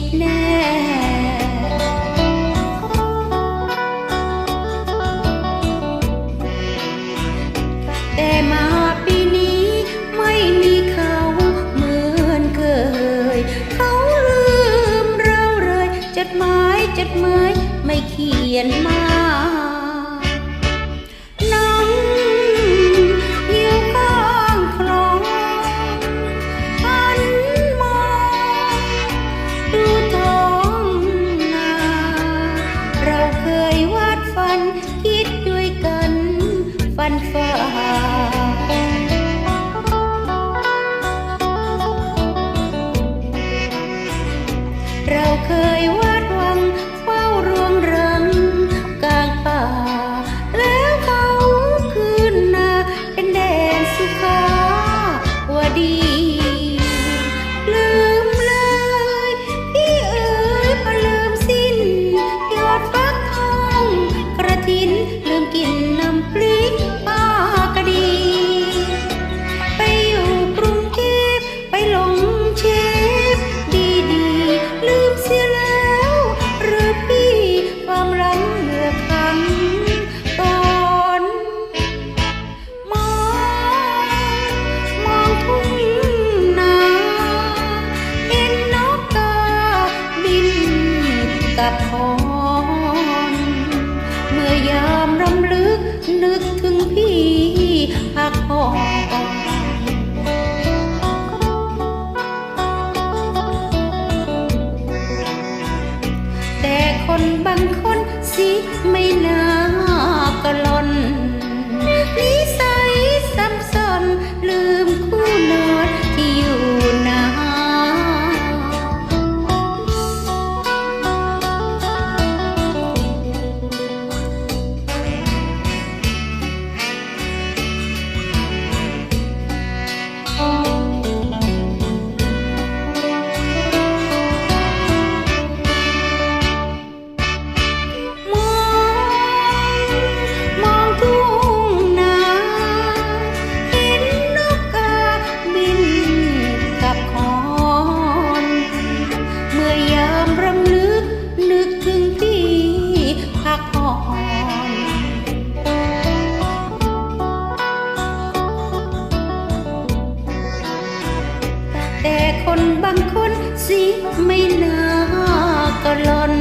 ดแน่แต่มาปีนี้ไม่มีเขาเหมือนเคย เขาลืมเราเลยจดหมายจดหมายไม่เขียนมา Yêu กับพรเมื่อยามรำลึกนึกถึงพี่พักผ่อนแต่คนบางคนสิไม่น่า แต่คนบางคนสิไม่น่าก็ล่น